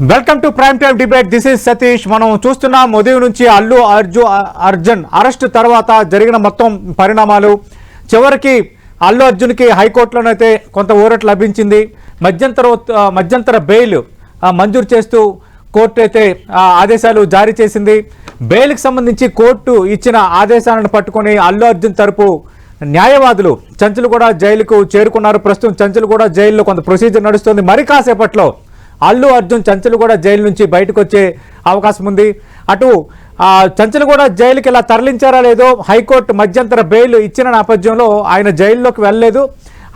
Welcome to prime time debate. This is Satish. మనం చూస్తున్నాం ఉదయం నుంచి అల్లు అర్జు అర్జున్ అరెస్ట్ తర్వాత జరిగిన మొత్తం పరిణామాలు. చివరికి అల్లు అర్జున్కి హైకోర్టులోనైతే కొంత ఊరట లభించింది. మధ్యంతర మధ్యంతర బెయిల్ మంజూరు చేస్తూ కోర్టు అయితే ఆదేశాలు జారీ చేసింది. బెయిల్కి సంబంధించి కోర్టు ఇచ్చిన ఆదేశాలను పట్టుకొని అల్లు అర్జున్ తరపు న్యాయవాదులు చంచులు కూడా జైలుకు చేరుకున్నారు. ప్రస్తుతం చంచులు కూడా జైల్లో కొంత ప్రొసీజర్ నడుస్తుంది. మరి కాసేపట్లో అల్లు అర్జున్ చంచలు కూడా జైలు నుంచి బయటకు వచ్చే అవకాశం ఉంది. అటు చంచలు కూడా జైలుకి ఇలా తరలించారా లేదో హైకోర్టు మధ్యంతర బెయిల్ ఇచ్చిన నేపథ్యంలో ఆయన జైల్లోకి వెళ్ళలేదు.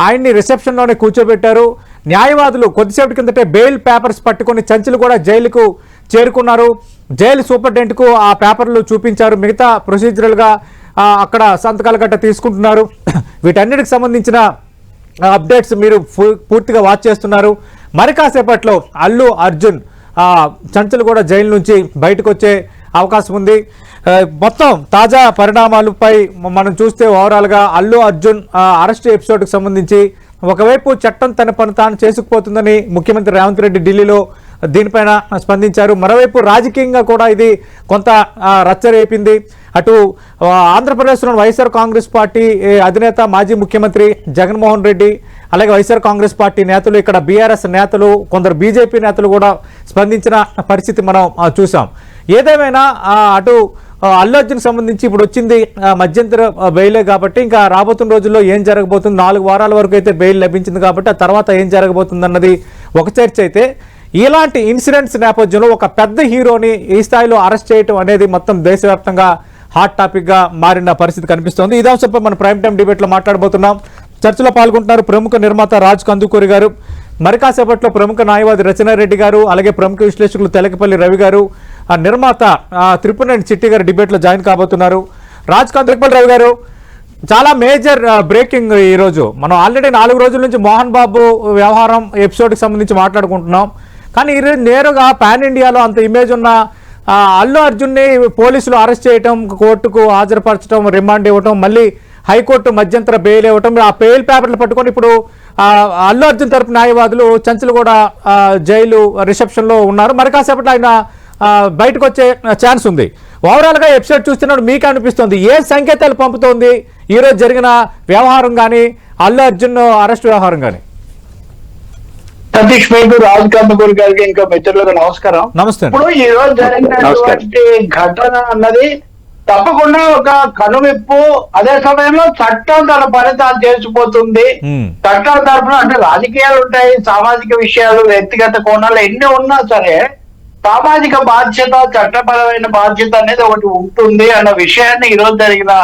ఆయన్ని రిసెప్షన్లోనే కూర్చోబెట్టారు. న్యాయవాదులు కొద్దిసేపటి కిందటే బెయిల్ పేపర్స్ పట్టుకుని చంచలు కూడా జైలుకు చేరుకున్నారు. జైలు సూపరింటెండెంట్కు ఆ పేపర్లు చూపించారు. మిగతా ప్రొసీజరల్గా అక్కడ సంతకాలు గట్ట తీసుకుంటున్నారు. వీటన్నిటికి సంబంధించిన అప్డేట్స్ మీరు పూర్తిగా వాచ్ చేస్తున్నారు. మరి కాసేపట్లో అల్లు అర్జున్ చంచలు కూడా జైలు నుంచి బయటకు వచ్చే అవకాశం ఉంది. మొత్తం తాజా పరిణామాలపై మనం చూస్తే ఓవరాల్గా అల్లు అర్జున్ అరెస్ట్ ఎపిసోడ్కి సంబంధించి ఒకవైపు చట్టం తన పని తాను చేసుకుపోతుందని ముఖ్యమంత్రి రేవంత్ రెడ్డి ఢిల్లీలో దీనిపైన స్పందించారు. మరోవైపు రాజకీయంగా కూడా ఇది కొంత రచ్చ రచ్చరేపింది. అటు ఆంధ్రప్రదేశ్లో వైఎస్ఆర్ కాంగ్రెస్ పార్టీ అధినేత మాజీ ముఖ్యమంత్రి జగన్మోహన్ రెడ్డి అలాగే వైఎస్ఆర్ కాంగ్రెస్ పార్టీ నేతలు ఇక్కడ బీఆర్ఎస్ నేతలు కొందరు బీజేపీ నేతలు కూడా స్పందించిన పరిస్థితి మనం చూసాం. ఏదేమైనా అటు అల్లు అర్జున్ సంబంధించి ఇప్పుడు వచ్చింది మధ్యంతర బెయిలే కాబట్టి ఇంకా రాబోతున్న రోజుల్లో ఏం జరగబోతుంది? నాలుగు వారాల వరకు అయితే బెయిల్ లభించింది కాబట్టి ఆ తర్వాత ఏం జరగబోతుంది అన్నది ఒక చర్చ అయితే ఇలాంటి ఇన్సిడెంట్స్ నేపథ్యంలో ఒక పెద్ద హీరోని ఈ స్థాయిలో అరెస్ట్ చేయటం అనేది మొత్తం దేశవ్యాప్తంగా హాట్ టాపిక్గా మారిన పరిస్థితి కనిపిస్తోంది. ఇదే అంశంపై మనం ప్రైమ్ టైం డిబేట్లో మాట్లాడబోతున్నాం. చర్చలో పాల్గొంటున్నారు ప్రముఖ నిర్మాత రాజ్ కందుకూరి గారు. మరి కాసేపట్లో ప్రముఖ న్యాయవాది రచనారెడ్డి గారు అలాగే ప్రముఖ విశ్లేషకులు తెలకపల్లి రవి గారు ఆ నిర్మాత ఆ, త్రిపురనేని చిట్టి గారు డిబేట్లో జాయిన్ కాబోతున్నారు. రాజ్ కందుకపల్లి రవి గారు చాలా మేజర్ బ్రేకింగ్ ఈరోజు మనం ఆల్రెడీ నాలుగు రోజుల నుంచి మోహన్ బాబు వ్యవహారం ఎపిసోడ్కి సంబంధించి మాట్లాడుకుంటున్నాం. కానీ ఈరోజు నేరుగా పాన్ ఇండియాలో అంత ఇమేజ్ ఉన్న అల్లు అర్జున్ని పోలీసులు అరెస్ట్ చేయటం కోర్టుకు హాజరుపరచడం రిమాండ్ ఇవ్వటం మళ్ళీ హైకోర్టు మధ్యంతర బెయిల్ ఇవ్వటం. ఆ బెయిల్ పేపర్లు పట్టుకొని ఇప్పుడు అల్లు అర్జున్ తరపు న్యాయవాదులు చంచలు కూడా ఆ, జైలు రిసెప్షన్లో ఉన్నారు. మరి కాసేపట్లో ఆయన బయటకు వచ్చే ఛాన్స్ ఉంది. ఓవరాల్గా ఎపిసోడ్ చూస్తున్నప్పుడు మీకు అనిపిస్తుంది ఏ సంకేతాలు పంపుతోంది ఈ రోజు జరిగిన వ్యవహారం కానీ అల్లు అర్జున్ అరెస్ట్ వ్యవహారం కానీ? సతీష్ మీకు రాజ్ కందుకూరి గారికి ఇంకా మిత్రులకు నమస్కారం. నమస్తే. ఇప్పుడు ఈ రోజు జరిగినటువంటి ఘటన అన్నది తప్పకుండా ఒక కనువిప్పు అదే సమయంలో చట్టం తన పని తాను చేసిపోతుంది. చట్టం తరఫున అంటే రాజకీయాలు ఉంటాయి సామాజిక విషయాలు వ్యక్తిగత కోణాలు ఎన్ని ఉన్నా సరే సామాజిక బాధ్యత చట్టపరమైన బాధ్యత అనేది ఒకటి ఉంటుంది అన్న విషయాన్ని ఈ రోజు జరిగిన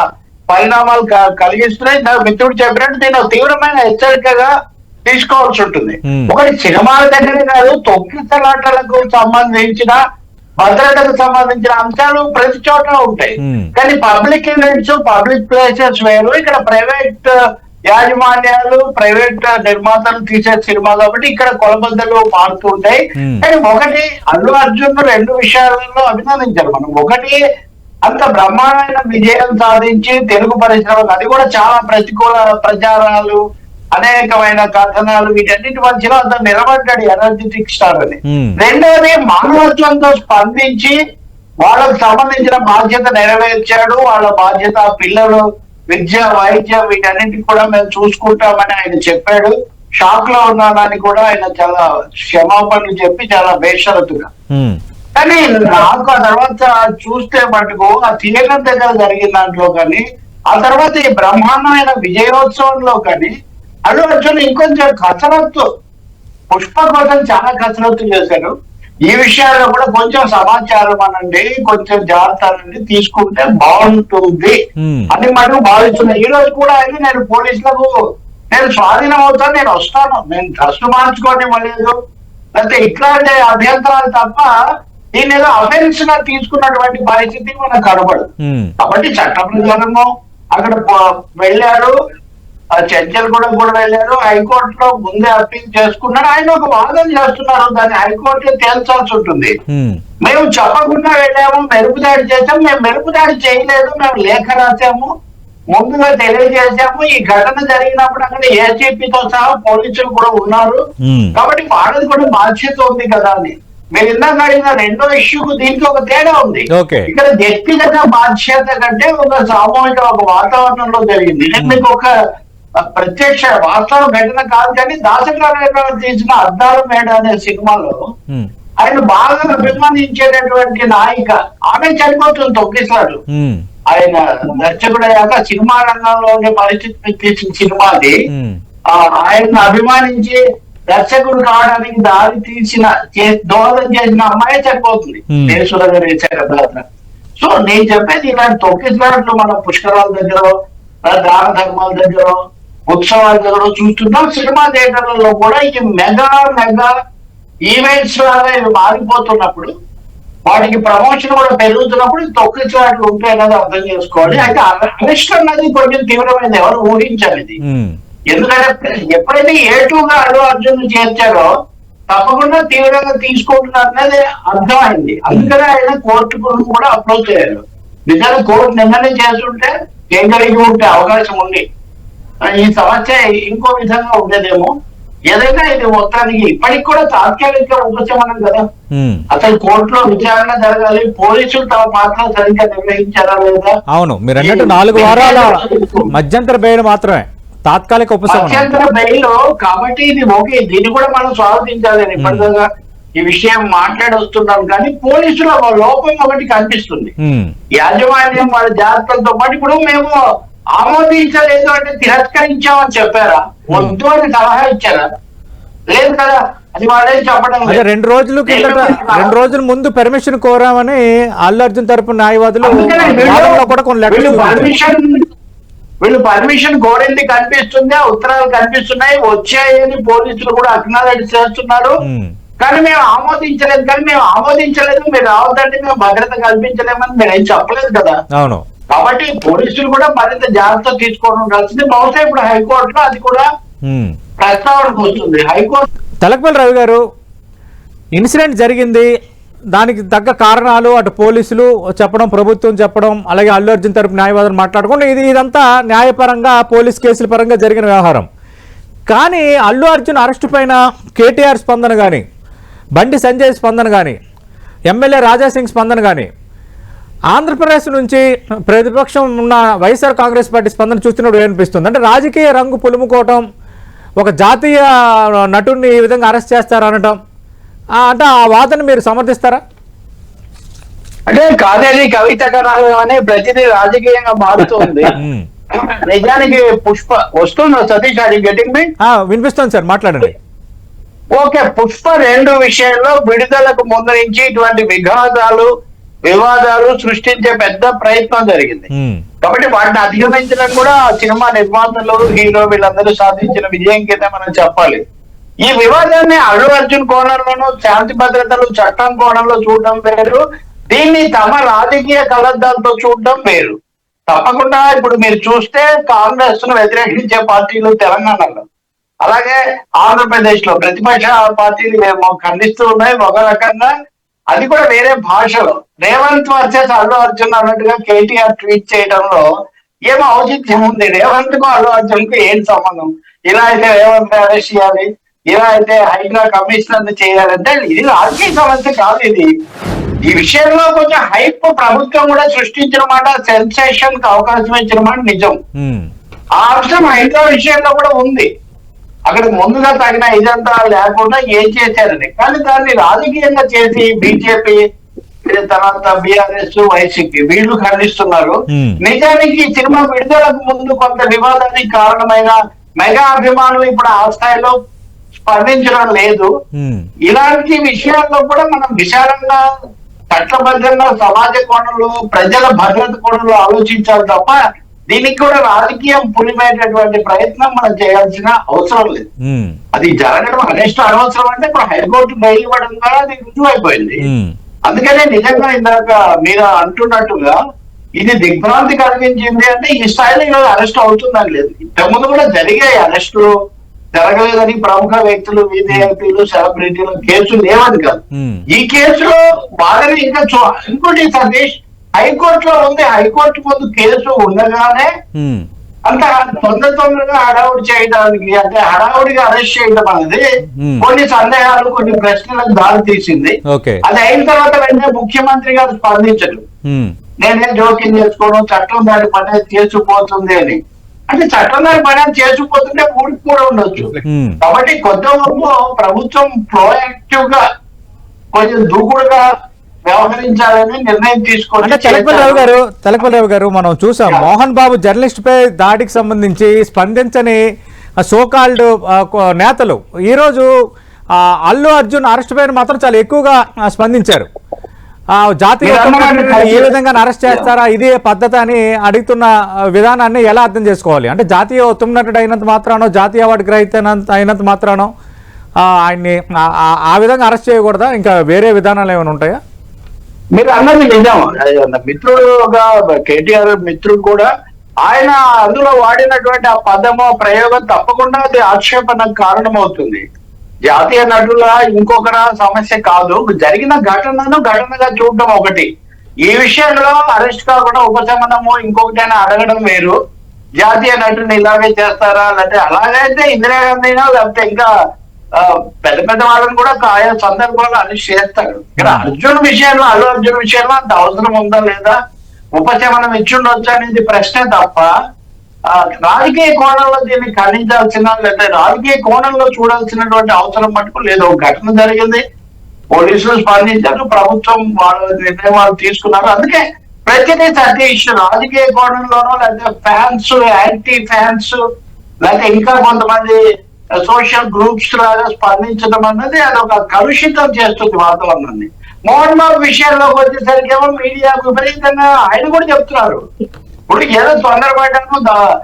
పరిణామాలు కలిగిస్తున్నాయి నా మిత్రుడు చెప్పినట్టు ఒక తీవ్రమైన హెచ్చరికగా తీసుకోవాల్సి ఉంటుంది. ఒకటి సినిమాల దగ్గర కాదు తొక్కిసలాటలకు సంబంధించిన భద్రతకు సంబంధించిన అంశాలు ప్రతి చోట ఉంటాయి. కానీ పబ్లిక్ ఈవెంట్స్ పబ్లిక్ ప్లేసెస్ వేరు ఇక్కడ ప్రైవేట్ యాజమాన్యాలు ప్రైవేట్ నిర్మాతలు తీసే సినిమా కాబట్టి ఇక్కడ కొలబద్దలు మారుతుంటాయి. కానీ ఒకటి అల్లు అర్జున్ రెండు విషయాలలో అభినందించారు మనం ఒకటి అంత బ్రహ్మాండమైన విజయం సాధించి తెలుగు పరిశ్రమకు అది కూడా చాలా ప్రతికూల ప్రచారాలు అనేకమైన కథనాలు వీటన్నిటి మధ్యలో అంత నిలబడ్డాడు ఎనర్జెటిక్ స్టార్ అని. రెండవది మానవత్వంతో స్పందించి వాళ్ళకు సంబంధించిన బాధ్యత నెరవేర్చాడు. వాళ్ళ బాధ్యత పిల్లలు విద్య వైద్యం వీటన్నిటిని కూడా మేము చూసుకుంటామని ఆయన చెప్పాడు. షాక్లో ఉన్నానని కూడా ఆయన చాలా క్షమాపణలు చెప్పి చాలా బేషరతుగా. కానీ నాకు ఆ తర్వాత చూస్తే మటుకు ఆ థియేటర్ దగ్గర జరిగిన దాంట్లో కానీ ఆ తర్వాత ఈ బ్రహ్మాండమైన విజయోత్సవంలో కానీ అల్లు అర్జున్ ఇంకొంచెం కసరత్తు పుష్ప కోసం చాలా కసరత్తు చేశారు ఈ విషయాల్లో కూడా కొంచెం సమాచారం అనండి కొంచెం జాగ్రత్త అనండి తీసుకుంటే బాగుంటుంది. అని మటుకు భావిస్తున్నా. ఈ రోజు కూడా ఆయన నేను పోలీసులకు నేను స్వాధీనం అవుతాను నేను వస్తాను. నేను డ్రెస్ మార్చుకోనివ్వలేదు లేకపోతే ఇట్లాంటి అభ్యంతరాలు తప్ప దీని ఏదో అఫెన్స్గా తీసుకున్నటువంటి పరిస్థితి మనకు కనబడదు. కాబట్టి చట్ట ప్రకారము అక్కడ వెళ్ళారు ఆ చర్చలు కూడా కూడా వెళ్ళారు. హైకోర్టులో ముందే అప్పీల్ చేసుకున్నారు. ఆయన ఒక వాదన చేస్తున్నారు. దాన్ని హైకోర్టులో తేల్చాల్సి ఉంటుంది. మేము చెప్పకుండా వెళ్ళాము. మెరుపు దాడి చేసాము మేము మెరుపు దాడి చేయలేదు. మేము లేఖ రాసాము ముందుగా తెలియజేశాము. ఈ ఘటన జరిగినప్పుడు అక్కడ ఏసీపీతో సహా పోలీసులు కూడా ఉన్నారు. కాబట్టి వాళ్ళది కూడా బాధ్యత ఉంది కదా అని. మీరు ఇందాక అడిగిన రెండో ఇష్యూకు దీనికి ఒక తేడా ఉంది. ఇక్కడ వ్యక్తిగత బాధ్యత కంటే ఒక సామూహిక ఒక వాతావరణంలో జరిగింది. నేను మీకు ఒక ప్రత్యక్ష వాస్తవ ఘటన కాదు కానీ దాసకరావు తీసిన అద్దాల మేడ అనే సినిమాలో ఆయన బాగా అభిమానించేటటువంటి నాయిక ఆమె చనిపోతుంది తొక్కిసాడు ఆయన దర్శకుడు అయ్యాక సినిమా రంగంలో ఉండే పరిస్థితి తీసిన సినిమా అది. ఉమ్, ఆ, ఆయన్ని అభిమానించి దర్శకుడు కావడానికి దారి తీసిన దోహదం చేసిన అమ్మాయి చనిపోతుంది. దేశుల గారు వేశారు కదా సో నేను చెప్పేది ఇలాంటి తొక్కిసలాట్లు మన పుష్కరాల దగ్గర దాన ధర్మాల దగ్గర ఉత్సవాల దగ్గర చూస్తున్నాం సినిమా థియేటర్లలో కూడా ఈ మెగా మెగా ఈవెంట్స్ లాగా ఇవి మారిపోతున్నప్పుడు వాటికి ప్రమోషన్ కూడా పెరుగుతున్నప్పుడు ఈ తొక్కిసలాట్లు ఉంటాయన్నది అర్థం చేసుకోవాలి. అయితే అరెస్ట్ అన్నది కొంచెం తీవ్రమైనది ఎవరు ఊహించాలి ఇది. ఎందుకంటే ఎప్పుడైతే ఏ టూగా అల్లు అర్జున్ చేర్చారో తప్పకుండా తీవ్రంగా తీసుకుంటున్నారు అనేది అర్థమైంది. అందుకనే ఆయన కోర్టుకు కూడా అప్రోచ్ అయ్యారు నిజంగా కోర్టు నిన్ననే చేస్తుంటే ఏం కలిగి ఉంటే అవకాశం ఉంది. ఈ సమస్య ఇంకో విధంగా ఉండేదేమో. ఏదైనా ఇది మొత్తానికి ఇప్పటికి కూడా తాత్కాలిక ఉపశమనం కదా. అసలు కోర్టులో విచారణ జరగాలి పోలీసులు తమ పాత్ర సరిగ్గా నిర్వహించారా లేదా? అవును మీరు అన్నట్టు నాలుగు వారాల మధ్యంతర బెయిల్ మాత్రమే తాత్కాలిక ఉపశమనం. మధ్యంతర బెయిల్ కాబట్టి ఇది ఓకే దీన్ని కూడా మనం స్వాగతించాలి ఇప్పటిదాకా ఈ విషయం మాట్లాడి వస్తున్నాం కానీ పోలీసుల లోపం ఒకటి కనిపిస్తుంది. యాజమాన్యం వాళ్ళ జాగ్రత్తలతో పాటు ఇప్పుడు మేము ఆమోదించలేదు అంటే తిరస్కరించామని చెప్పారా? వద్దు అని సలహా ఇచ్చారా? లేదు కదా అది వాళ్ళే చెప్పడం అదే. రెండు రోజులు కిందట రెండు రోజుల ముందు పర్మిషన్ కోరామని అల్లు అర్జున్ తరపు న్యాయవాదులు వీళ్ళు- కూడా కొన్ని పర్మిషన్ వీళ్ళు పర్మిషన్ కోరింది కనిపిస్తుంది? ఆ ఉత్తరాలు కనిపిస్తున్నాయి. వచ్చాయని పోలీసులు కూడా అక్నాలెడ్జ్ చేస్తున్నారు. ఉమ్. కానీ మేము ఆమోదించలేదు. కానీ మేము ఆమోదించలేదు. మీరు రావద్దంటే మేము భద్రత కల్పించలేమని మీరు ఏం చెప్పలేదు కదా. అవును. కాబట్టి పోలీసులు కూడా మరింత జాగ్రత్త తీసుకోవడం ఉండాల్సింది బహుశా ఇప్పుడు హైకోర్టులో అది కూడా. ప్రస్తావనకు వస్తుంది. హైకోర్టు తెలకపల్లి రవి గారు ఇన్సిడెంట్ జరిగింది. దానికి తగ్గ కారణాలు అటు పోలీసులు చెప్పడం ప్రభుత్వం చెప్పడం అలాగే అల్లు అర్జున్ తరపు న్యాయవాదులు మాట్లాడుకుంటే ఇది ఇదంతా న్యాయపరంగా పోలీస్ కేసుల పరంగా జరిగిన వ్యవహారం. కానీ అల్లు అర్జున్ అరెస్టు పైన కేటీఆర్ స్పందన కానీ బండి సంజయ్ స్పందన కానీ ఎమ్మెల్యే రాజాసింగ్ స్పందన కానీ ఆంధ్రప్రదేశ్ నుంచి ప్రతిపక్షం ఉన్న వైఎస్ఆర్ కాంగ్రెస్ పార్టీ స్పందన చూస్తున్నప్పుడు ఏమనిపిస్తుంది? అంటే రాజకీయ రంగు పులుముకోవటం ఒక జాతీయ నటుడిని ఈ విధంగా అరెస్ట్ చేస్తారు అనటం ఆ, అంటే ఆ వాదన మీరు సమర్థిస్తారా? అంటే కాదేది కవిత కథలు అనే ప్రతిదీ రాజకీయంగా మారుతుంది. నిజానికి పుష్ప వస్తుందా సతీష్ అది గెటింగ్ మీ వినిపిస్తుంది సార్ మాట్లాడండి. ఓకే పుష్ప రెండు విషయంలో విడుదలకు ముందు నుంచి ఇటువంటి విఘాతాలు వివాదాలు సృష్టించే పెద్ద ప్రయత్నం జరిగింది. కాబట్టి వాటిని అధిగమించడం కూడా సినిమా నిర్మాతలు హీరో వీళ్ళందరూ సాధించిన విజయం కింద మనం చెప్పాలి. ఈ వివాదాన్ని అల్లు అర్జున్ కోణంలోనూ శాంతి భద్రతలు చట్టం కోణంలో చూడడం వేరు. దీన్ని తమ రాజకీయ కలద్దాలతో చూడడం వేరు. తప్పకుండా ఇప్పుడు మీరు చూస్తే కాంగ్రెస్ను వ్యతిరేకించే పార్టీలు తెలంగాణలో. అలాగే ఆంధ్రప్రదేశ్లో ప్రతిపక్ష పార్టీలు ఖండిస్తూ ఉన్నాయి ఒక రకంగా అది కూడా వేరే భాషలో రేవంత్ వర్సెస్ అల్లు అర్జున్ అన్నట్టుగా కేటీఆర్ ట్వీట్ చేయడంలో ఏమో ఔచిత్యం ఉంది? రేవంత్కు అల్లు అర్జున్కు ఏం సంబంధం? ఇలా అయితే రేవంత్ అరెస్ట్ చేయాలి ఇలా అయితే హైడ్రా కమిషనర్ చేయాలంటే ఇది రాజకీయ సమస్య కాదు ఇది. ఈ విషయంలో కొంచెం హైప్ ప్రభుత్వం కూడా సృష్టించిన మాట సెన్సేషన్కి అవకాశం ఇచ్చిన మాట నిజం. ఆ అంశం హైడ్రా విషయంలో కూడా ఉంది. అక్కడ ముందుగా తగిన ఇదంతా లేకుండా ఏం చేశారని కానీ దాన్ని రాజకీయంగా చేసి బీజేపీ తర్వాత బీఆర్ఎస్ వైసీపీ వీళ్ళు ఖండిస్తున్నారు. నిజానికి ఈ సినిమా విడుదలకు ముందు కొంత వివాదానికి కారణమైన మెగా అభిమానులు ఇప్పుడు ఆ స్థాయిలో స్పందించడం లేదు. ఇలాంటి విషయాల్లో కూడా మనం విశాలంగా చట్టబద్ధంగా సమాజ కోణంలో ప్రజల భద్రత కోణంలో ఆలోచించాలి తప్ప దీనికి కూడా రాజకీయం పులిమేటటువంటి ప్రయత్నం మనం చేయాల్సిన అవసరం లేదు. అది జరగడం అరెస్ట్ అనవసరం అంటే ఇప్పుడు హైకోర్టు బెయిల్ ఇవ్వడం ద్వారా అది రుజువు అయిపోయింది. అందుకనే నిజంగా ఇందాక మీరు అంటున్నట్టుగా ఇది దిగ్భ్రాంతి కలిగించింది అంటే ఈ స్థాయిలో ఈరోజు అరెస్ట్ అవుతుందని లేదు ఇంతకుముందు కూడా జరిగాయి అరెస్టులు జరగలేదని ప్రముఖ వ్యక్తులు విదేపీలు సెలబ్రిటీలు కేసులు లేవని కాదు. ఈ కేసులో బాగానే ఇంకా చూ- ఇంకోటి సతీష్ హైకోర్టులో ఉంది. హైకోర్టు ముందు కేసు ఉండగానే. అంత తొందర తొందరగా హడావుడి చేయడానికి అంటే హడావుడిగా అరెస్ట్ చేయడం అనేది. కొన్ని సందేహాలు కొన్ని ప్రశ్నలకు దారి తీసింది. అది అయిన తర్వాత వెంటనే ముఖ్యమంత్రి గారు స్పందించరు. నేనే జోక్యం చేసుకోవడం చట్టం దాని పని అది చేసుకుపోతుంది అని. అంటే చట్టం దాని పని అది చేసుకుపోతుంటే ఊరికి కూడా ఉండొచ్చు. కాబట్టి కొత్త వరకు ప్రభుత్వం ప్రోయాక్టివ్గా కొంచెం దూకుడుగా వ్యవహరించాలని నిర్ణయం తీసుకొని అంటే తెలకపల్లి రావు గారు తెలకపల్లి రావు గారు మనం చూసాం. మోహన్ బాబు జర్నలిస్ట్ పై దాడికి సంబంధించి స్పందించని సోకాల్డ్ నేతలు. ఈరోజు ఆ, అల్లు అర్జున్ అరెస్ట్ పైన మాత్రం చాలా ఎక్కువగా స్పందించారు. ఆ, జాతీయ ఏ. విధంగా అరెస్ట్ చేస్తారా ఇదే పద్ధతి అని అడుగుతున్న విధానాన్ని ఎలా అర్థం చేసుకోవాలి? అంటే జాతీయ ఉత్తమ నటుడు అయినంత మాత్రానో జాతీయ అవార్డు గ్రహీత అయినంత- మాత్రానో ఆయన్ని ఆ విధంగా అరెస్ట్ చేయకూడదా? ఇంకా వేరే విధానాలు ఏమైనా ఉంటాయా? మీరు అన్నది నిజం. మిత్రుడు ఒక మిత్రుడుగా కేటీఆర్ మిత్రుడు కూడా ఆయన అందులో వాడినటువంటి ఆ పదము ప్రయోగం తప్పకుండా అది ఆక్షేపణకు కారణమవుతుంది. జాతీయ నటుల ఇంకొకరా సమస్య కాదు. జరిగిన ఘటనను ఘటనగా చూడటం ఒకటి. ఈ విషయంలో అరెస్ట్ కాకుండా ఉపశమనము ఇంకొకటైనా అడగడం వేరు. జాతీయ నటుని ఇలాగే చేస్తారా? లేకపోతే అలాగైతే ఇందిరాగాంధీనా లేకపోతే ఇంకా పెద్ద పెద్ద వాళ్ళని కూడా ఆయా సందర్భాల్లో అరెస్ట్ చేస్తాడు ఇక్కడ అర్జున్ విషయంలో అల్లు అర్జున్ విషయంలో అంత అవసరం ఉందా లేదా? ఉపశమనం ఇచ్చుండొచ్చు అనేది ప్రశ్నే తప్ప రాజకీయ కోణంలో దీన్ని ఖండించాల్సిన లేదా రాజకీయ కోణంలో చూడాల్సినటువంటి అవసరం మటుకు లేదు. ఒక ఘటన జరిగింది. పోలీసులు స్పందించారు. ప్రభుత్వం వాళ్ళ నిర్ణయాలు తీసుకున్నారు. అందుకే ప్రతిదీ సతీష్ రాజకీయ కోణంలోనో లేకపోతే ఫ్యాన్స్ యాంటీ ఫ్యాన్స్ లేకపోతే ఇంకా కొంతమంది సోషల్ గ్రూప్స్ లాగా స్పందించడం అన్నది అది ఒక కలుషితం చేస్తుంది వాతావరణాన్ని. మోహన్ బాబు విషయంలోకి వచ్చేసరికి ఏమో మీడియా విపరీతంగా ఆయన కూడా చెప్తున్నారు. ఇప్పుడు ఏదో తొందరపడ్డాను దా-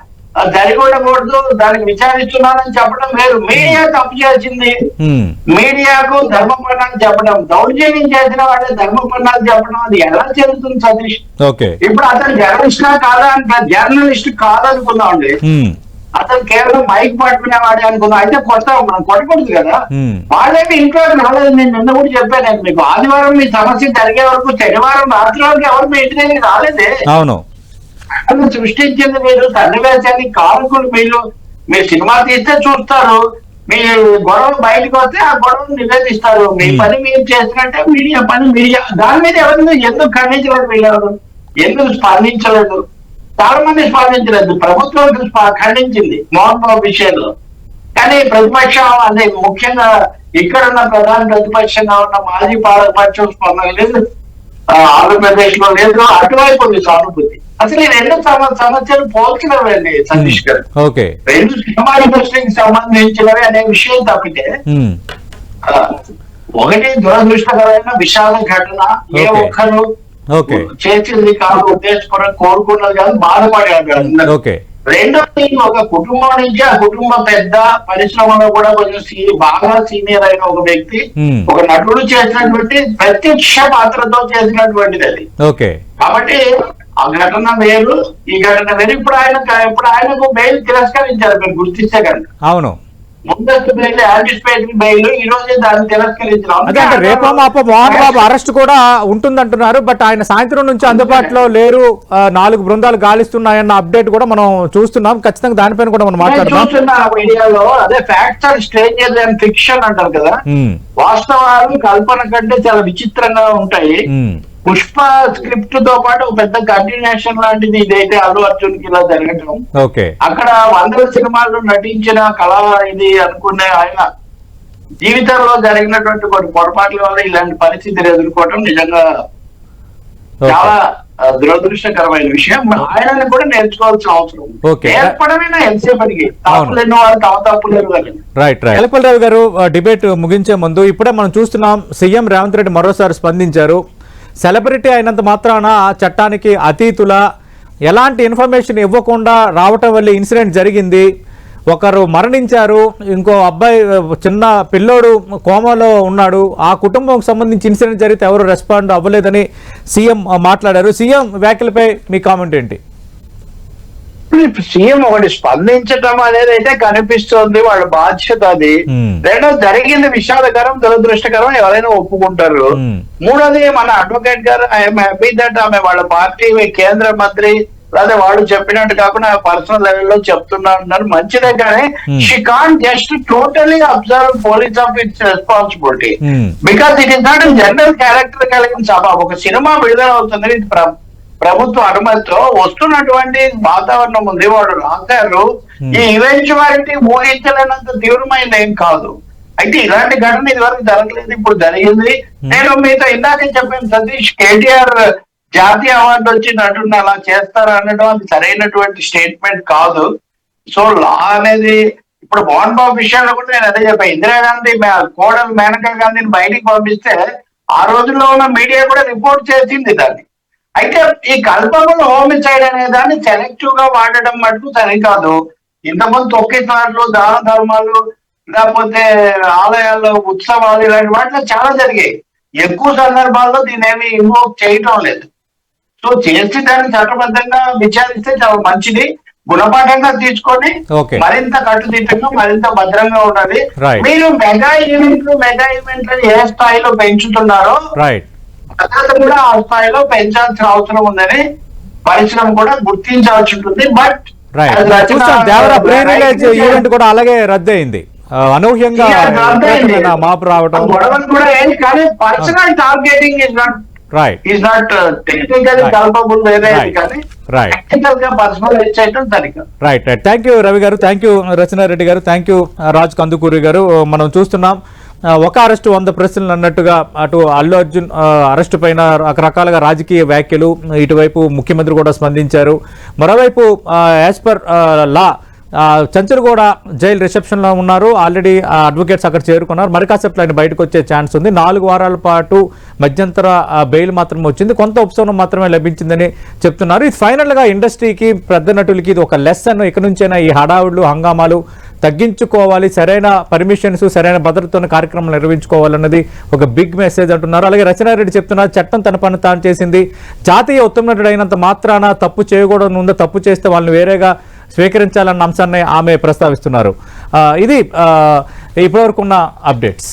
జరిగి ఉండకూడదు దానికి విచారిస్తున్నానని చెప్పడం వేరు. మీడియా తప్పు చేసింది. మీడియాకు ధర్మపన్నాలు చెప్పడం దౌర్జన్యం చేసిన వాళ్ళే ధర్మపన్నాలు చెప్పడం అది ఎలా జరుగుతుంది సతీష్? ఇప్పుడు అతను జర్నలిస్టా కాదా అంటే జర్నలిస్ట్ కాదనుకుందామండి. ఉమ్, అతను కేవలం మైక్ పట్టుకునేవాడే అనుకున్నాం అయితే కొడతాం మనం కొట్టకూడదు కదా. వాళ్ళేమి ఇంట్లో రాలేదు నేను నిన్న కూడా చెప్పాను నేను మీకు. ఆదివారం మీ సమస్య జరిగే వరకు శనివారం రాత్రి వరకు ఎవరు మీ ఇంటి దగ్గరికి రాలేదే. అవును. అసలు సృష్టించింది మీరు సన్నివేశాన్ని కారకులు మీరు. మీరు సినిమా తీస్తే చూస్తారు. మీ గొడవ బయటకు వస్తే ఆ గొడవను నివేదిస్తారు. మీ. పని మీరు చేసినట్టే మీడియా పని మీడియా. దాని మీద ఎవరిని ఎందుకు ఖండించలేదు వీళ్ళెవరు? ఎందుకు స్పందించలేదు? చాలా మంది స్పందించలేదు ప్రభుత్వం ఖండించింది మోహన్ బాబు విషయంలో. కానీ ప్రతిపక్షం అంటే ముఖ్యంగా ఇక్కడ ఉన్న ప్రధాన ప్రతిపక్షంగా ఉన్న మాజీ పాలకపక్షం స్పందన లేదు. ఆంధ్రప్రదేశ్లో లేదు. అటువైపు ఉంది సానుభూతి. అసలు ఈ రెండు సమ- సమస్యలు పోల్చినవండి సతీష్ గారు? ఓకే. రెండు ఇండస్ట్రీకి సంబంధించినవి అనే విషయం తప్పితే ఆ, ఒకటి దురదృష్టకరమైన విషాద ఘటన ఏ. ఒక్కరు చేసింది కాదు ఉద్దేశపూర్వక కోరుకున్నది కాదు బాధపడారు అందరూ. ఓకే. రెండోది ఒక కుటుంబం నుంచి ఆ కుటుంబ పెద్ద పరిశ్రమలో కూడా కొంచెం బాగా సీనియర్ అయిన ఒక వ్యక్తి. ఒక నటుడు చేసినటువంటి ప్రత్యక్ష పాత్రతో చేసినటువంటిది అది. ఓకే. కాబట్టి ఆ ఘటన వేరు ఈ ఘటన వేరు. ఇప్పుడు ఆయన ఇప్పుడు ఆయనకు బెయిల్ తిరస్కరించారు మీరు గుర్తిస్తే కనుక. అవును. ముందస్తు బెయిల్ యాంటిసిపేటరీ బెయిల్ ఈ రోజే దాన్ని తిరస్కరించారు అదే అంటే రేపో మాపో మోహన్ బాబు అరెస్ట్ కూడా ఉంటుందంటున్నారు బట్ ఆయన సాయంత్రం నుంచి అందుబాటులో లేరు. నాలుగు బృందాలు గాలిస్తున్నాయన్న అప్డేట్ కూడా మనం చూస్తున్నాం. ఖచ్చితంగా దానిపైన కూడా మనం నేను మాట్లాడదాం. చూస్తున్నా ఆ మీడియాలో అదే facts and stranger and fiction అంటారు కదా. వాస్తవాలు కల్పన కంటే చాలా విచిత్రంగా ఉంటాయి. పుష్ప స్క్రిప్ట్తో పాటు ఒక పెద్ద కంటిన్యూషన్ లాంటిది ఇదైతే అల్లు అర్జున్కి ఇలా జరగటం. ఓకే. అక్కడ వందల సినిమాల్లో నటించిన కళ ఇది అనుకునే ఆయన జీవితంలో జరిగినటువంటి కొన్ని పొరపాట్ల వల్ల ఇలాంటి పరిస్థితిని ఎదుర్కోవడం నిజంగా చాలా దురదృష్టకరమైన విషయం. ఆయనని కూడా నేర్చుకోవాల్సిన అవసరం. నేర్పడమేనా ఎంతసేపటికి తప్పులేని వాళ్ళు తమ తప్పులేరు రైట్ రైట్ ఎలపల్ రావు గారు డిబేట్ ముగించే ముందు ఇప్పుడే మనం చూస్తున్నాం సీఎం రేవంత్ రెడ్డి మరోసారి స్పందించారు. సెలబ్రిటీ అయినంత మాత్రాన ఆ చట్టానికి అతీతుల ఎలాంటి ఇన్ఫర్మేషన్ ఇవ్వకుండా రావటం వల్ల ఇన్సిడెంట్ జరిగింది. ఒకరు మరణించారు. ఇంకో అబ్బాయి చిన్న పిల్లోడు కోమాలో ఉన్నాడు. ఆ కుటుంబంకి సంబంధించి ఇన్సిడెంట్ జరిగితే ఎవరు రెస్పాండ్ అవ్వలేదని సీఎం మాట్లాడారు. సీఎం వ్యాఖ్యలపై మీ కామెంట్ ఏంటి? సీఎం ఒకటి స్పందించటం అనేది అయితే కనిపిస్తుంది వాళ్ళ బాధ్యత అది. రెండో జరిగింది విషాదకరం దురదృష్టకరం ఎవరైనా ఒప్పుకుంటారు. మూడోది మన అడ్వకేట్ గారు ఐఎమ్ హ్యాపీ దట్ ఆమె వాళ్ళ పార్టీ కేంద్ర మంత్రి లేదా వాడు చెప్పినట్టు కాకుండా పర్సనల్ లెవెల్లో చెప్తున్నా అన్నారు మంచిదే కానీ. She can just totally observe police of its responsibility. Because it is not general character కలిగిన సభ ఒక సినిమా విడుదల అవుతుంది ప్రభుత్వ అనుమతితో వస్తున్నటువంటి వాతావరణం ఉంది వాడు రాశారు Hmm. ఈ ఈవెంచువాలిటీ ఊహించలేనంత తీవ్రమైనది ఏం కాదు. అయితే ఇలాంటి ఘటన ఇదివరకు జరగలేదు ఇప్పుడు జరిగింది. నేను మీతో ఇందాకే చెప్పాను సతీష్ కేటీఆర్ జాతీయ అవార్డు వచ్చి నటుడిని అలా చేస్తారా అనడం అది సరైనటువంటి స్టేట్మెంట్ కాదు. సో లా అనేది ఇప్పుడు మోహన్ బాబు విషయంలో కూడా నేను అదే చెప్పాను. ఇందిరాగాంధీ కోడలు మేనకా గాంధీని బయటికి పంపిస్తే ఆ రోజుల్లో ఉన్న మీడియా కూడా రిపోర్ట్ చేసింది దాన్ని. అయితే ఈ కల్పబుల్ హోమిసైడ్ అనే దాన్ని సెలెక్టివ్గా వాడడం మటుకు సరికాదు ఇంతకుముందు తొక్కిసార్లు దాన ధర్మాలు లేకపోతే ఆలయాల్లో ఉత్సవాలు ఇలాంటి వాటిలో చాలా జరిగాయి. ఎక్కువ సందర్భాల్లో దీన్ని ఏమి ఇన్వోక్ చేయటం లేదు. సో చేసి దాన్ని చట్టబద్ధంగా విచారిస్తే చాలా మంచిది. గుణపాఠంగా తీసుకొని. మరింత కట్టుదిట్టంగా మరింత భద్రంగా ఉండాలి. మీరు మెగా ఈవెంట్లు మెగా ఈవెంట్లు ఏ స్థాయిలో పెంచుతున్నారో రైట్ భద్రత కూడా ఆ స్థాయిలో పెంచాల్సిన అవసరం ఉందని పరిశ్రమ కూడా గుర్తించాల్సి ఉంటుంది. బట్ రైట్ చూస్తాం దేవరా ప్రీ రిలీజ్ ఈవెంట్ కూడా అలాగే రద్దయింది. ఆ, అనూహ్యంగా మార్పు రావడం గొడవలు కూడా ఏంటి కానీ personal targeting is not right not technical. Culpable వేరే. కానీ right right thank you Ravi garu. Thank you Rachana Reddy గారు. థ్యాంక్ యూ రాజ్ కందుకూరి గారు. మనం చూస్తున్నాం. ఒక అరెస్టు వంద ప్రశ్నలు అన్నట్టుగా అటు అల్లు అర్జున్ అరెస్టు పైన రకరకాలుగా రాజకీయ వ్యాఖ్యలు ఇటువైపు ముఖ్యమంత్రి కూడా స్పందించారు. మరోవైపు as per law Chanchalguda jail రిసెప్షన్లో ఉన్నారు. ఆల్రెడీ అడ్వకేట్స్ అక్కడ చేరుకున్నారు. మరి కాసేపు ఆయన బయటకు వచ్చే ఛాన్స్ ఉంది. నాలుగు వారాల పాటు మధ్యంతర బెయిల్ మాత్రమే వచ్చింది. కొంత ఉపశమనం మాత్రమే లభించిందని చెప్తున్నారు. ఇది ఫైనల్గా ఇండస్ట్రీకి పెద్ద నటులకి ఇది ఒక లెసన్ ఇక నుంచైనా ఈ హడావుళ్ళు హంగామాలు తగ్గించుకోవాలి సరైన పర్మిషన్స్ సరైన భద్రతతో కార్యక్రమాలు నిర్వహించుకోవాలన్నది ఒక బిగ్ మెసేజ్ అంటున్నారు. అలాగే రచనారెడ్డి చెప్తున్నారు చట్టం తన పని తాను చేసింది. జాతీయ ఉత్తమ అయినంత మాత్రాన తప్పు చేయకూడదు ఉందో తప్పు చేస్తే వాళ్ళని వేరేగా స్వీకరించాలన్న అంశాన్ని ఆమె ప్రస్తావిస్తున్నారు. ఇది ఆ, ఇప్పటివరకు ఉన్న అప్డేట్స్